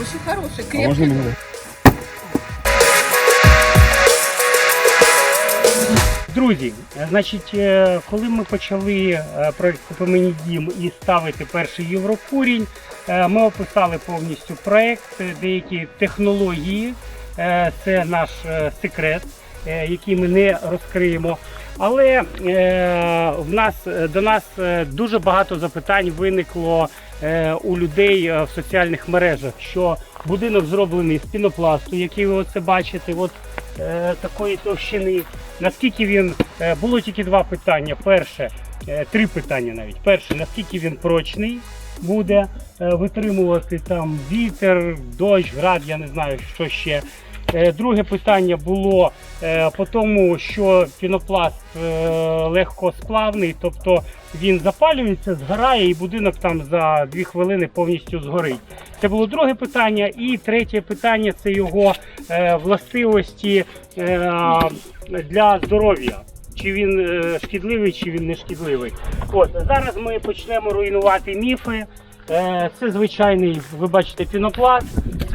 Очень хороший, А крепкий. можна мене? Друзі, значить, е, коли ми почали е, проект «Купи мені дім і ставити перший єврокурінь, е, ми описали повністю проект, деякі технології. Це наш секрет, який ми не розкриємо. Але в нас до нас дуже багато запитань виникло у людей е, в соціальних мережах, що будинок зроблений з пінопласту, який ви оце бачите, от е, такої товщини. Наскільки він е, було тільки два питання. Перше, е, три питання навіть. Перше, наскільки він прочний буде е, витримувати там вітер, дощ, град, я не знаю, що ще. Е, Друге питання було е, по тому, що пінопласт е, легкосплавний, тобто він запалюється, згорає і будинок там за дві хвилини повністю згорить. Це було друге питання. І третє питання це його властивості для здоров'я. Чи він шкідливий, чи він не шкідливий. От зараз ми почнемо руйнувати міфи. Це звичайний, ви бачите, пінопласт.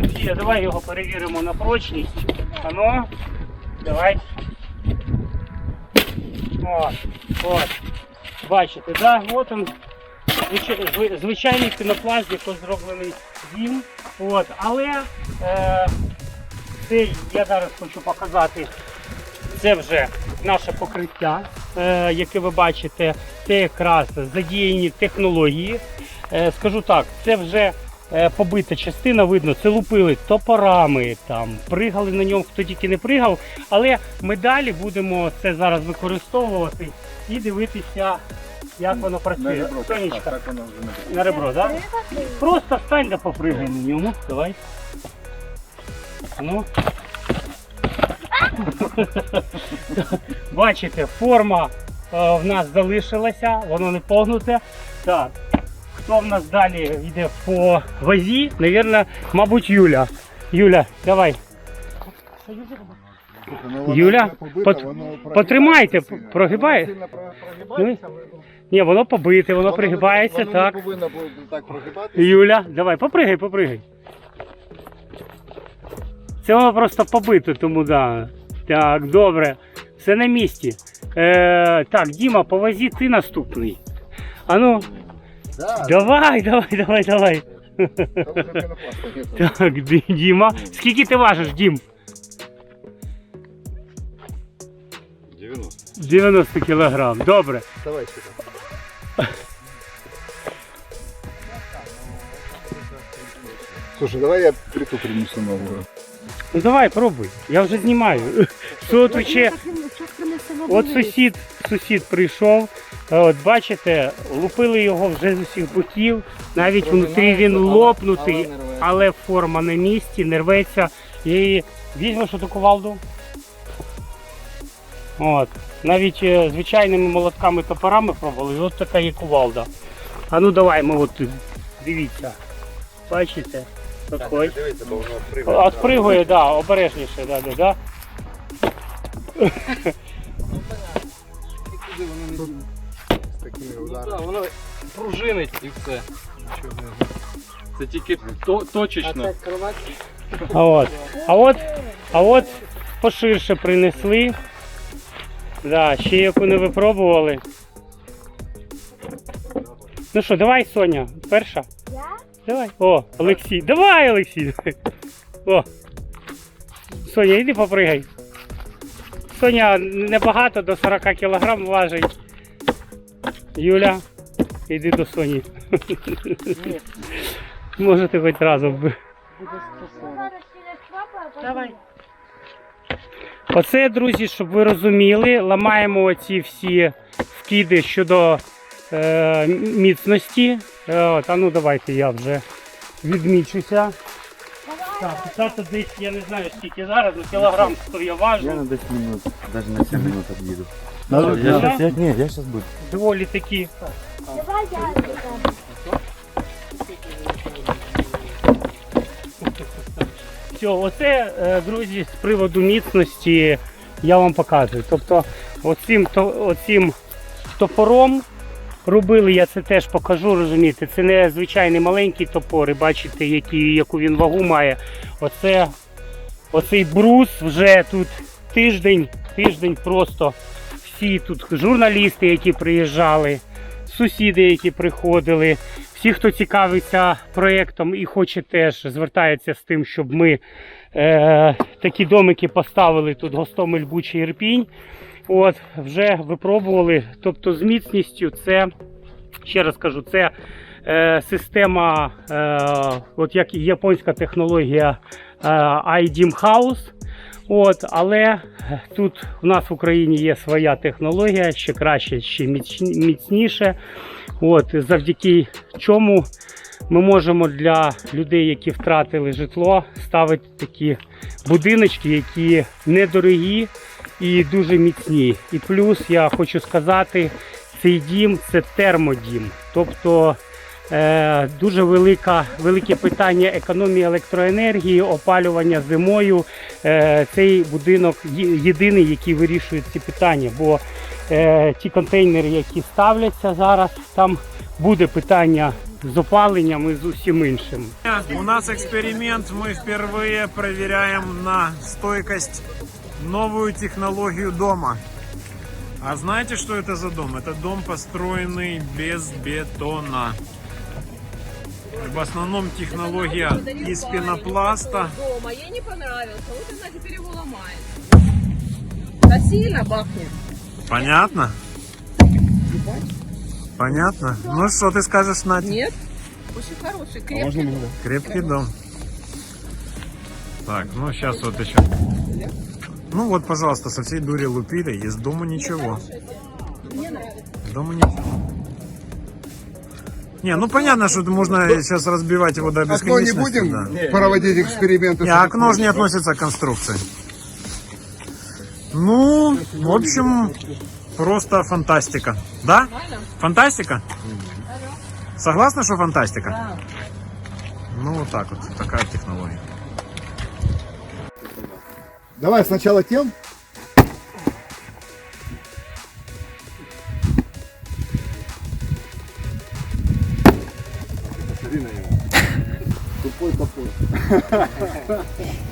Софія, давай його перевіримо на прочність. Ано, давай. От, от. Бачите, да? От він. Звичайний пінопласт, якого зроблений дім. От. Але е, це я зараз хочу показати. Це вже наше покриття, е, яке ви бачите, це якраз задіяні технології. Е, скажу так, це вже побита частина, видно, це лупили топорами, там, пригали на ньому, хто тільки не пригав. Але ми далі будемо це зараз використовувати і дивитися, як воно працює. Сонечка, Так воно вже не на ребро, так? Просто стань да попригай на ньому. Давай. Ну. Бачите, форма е, в нас залишилася, воно не погнуте. Так. Хто в нас далі йде по вазі? Навірно, мабуть, Юля. Юля, давай. Юля, пот- потримайте, прогибає. Ну, Ні, воно побите, воно пригибається, воно так. повинно було так прогибатися. Юля, давай, попригай, попригай. Це воно просто побито, тому да. Так, добре. Все на місці. Е, так, Діма, повозі ти наступний. Ану, Да, давай, давай, давай, давай. Так, Ді- Діма. Скільки ти важиш, Дім? 90. 90 кілограм. Добре. Давай сюда. Слушай, давай я плиту принесу новую. Ну давай, пробуй. Я вже знімаю. Що тут ще? От сусід, сусід прийшов. Е, От бачите, лупили його вже з усіх боків. Навіть внутрі він лопнутий, але форма на місці, не рветься. І візьмеш таку кувалду. От. Навіть е, звичайними молотками топорами пробували, і от така є кувалда. А ну давай, ми от дивіться. Бачите? Такой. Дивіться, бо воно Отпригує, да, обережніше, да, да, да. Такими Ну ударами. так, воно пружинить і все. Це тільки то, точечно. А от, а от, а от поширше принесли. Да, ще яку не випробували. Ну що, давай, Соня, перша. Я? Давай. О, Олексій. Давай, Олексій. О. Соня, іди попригай. Соня небагато до 40 кг важить. Юля, іди до Соні. Можете хоч разом. Давай. Оце, друзі, щоб ви розуміли, ламаємо оці всі вкиди щодо е, міцності. Е, от, а ну давайте я вже відмічуся. Так, це десь, я не знаю скільки зараз, ну кілограм 100 я важу. Я на 10 минут, даже на 7 минут отъеду. Ну, я сейчас, я, нет, я сейчас буду. Доволі такі. Давай я это. Все, оце, е, друзі, з приводу міцності я вам показую. Тобто оцим, то, оцим топором робили, я це теж покажу, розумієте. Це не звичайний маленький топор, і бачите, які, яку він вагу має. Оце, оцей брус вже тут тиждень, тиждень просто всі тут журналісти, які приїжджали, сусіди, які приходили, всі, хто цікавиться проєктом і хоче теж звертається з тим, щоб ми е, такі домики поставили тут Гостомель, Буча, Ірпінь. От, вже випробували. Тобто з міцністю це, ще раз кажу, це е, система, е, от як японська технологія е, iDeam House. От, але тут в нас в Україні є своя технологія, ще краще, ще міцніше. От, завдяки чому ми можемо для людей, які втратили житло, ставити такі будиночки, які недорогі і дуже міцні. І плюс я хочу сказати, цей дім це термодім. Тобто дуже велика, велике питання економії електроенергії, опалювання зимою. Е, цей будинок є- єдиний, який вирішує ці питання. Бо е, ті контейнери, які ставляться зараз, там буде питання з опаленням і з усім іншим. У нас эксперимент, мы впервые проверяем на стойкость новую технологию дома. А знаете, что это за дом? Это дом, построенный без бетона. В основном технология из пенопласта. дома, ей не понравился, вот она теперь его ломает. Да сильно бахнет. Понятно? Понятно? Ну что ты скажешь, Надя? Нет? Очень хороший, крепкий. дом. Крепкий дом. Так, ну сейчас вот еще. Ну вот, пожалуйста, со всей дури лупили, из дома ничего. Из дома ничего. Не, ну понятно, что можно сейчас разбивать его до Окно не бесконечности. будем да. проводить эксперименты? Не, окно же не относится к конструкции. Ну, в общем, просто фантастика. Да? Фантастика? Согласна, что фантастика? Ну, вот так вот, такая технология. Давай сначала тем. Тупой топор.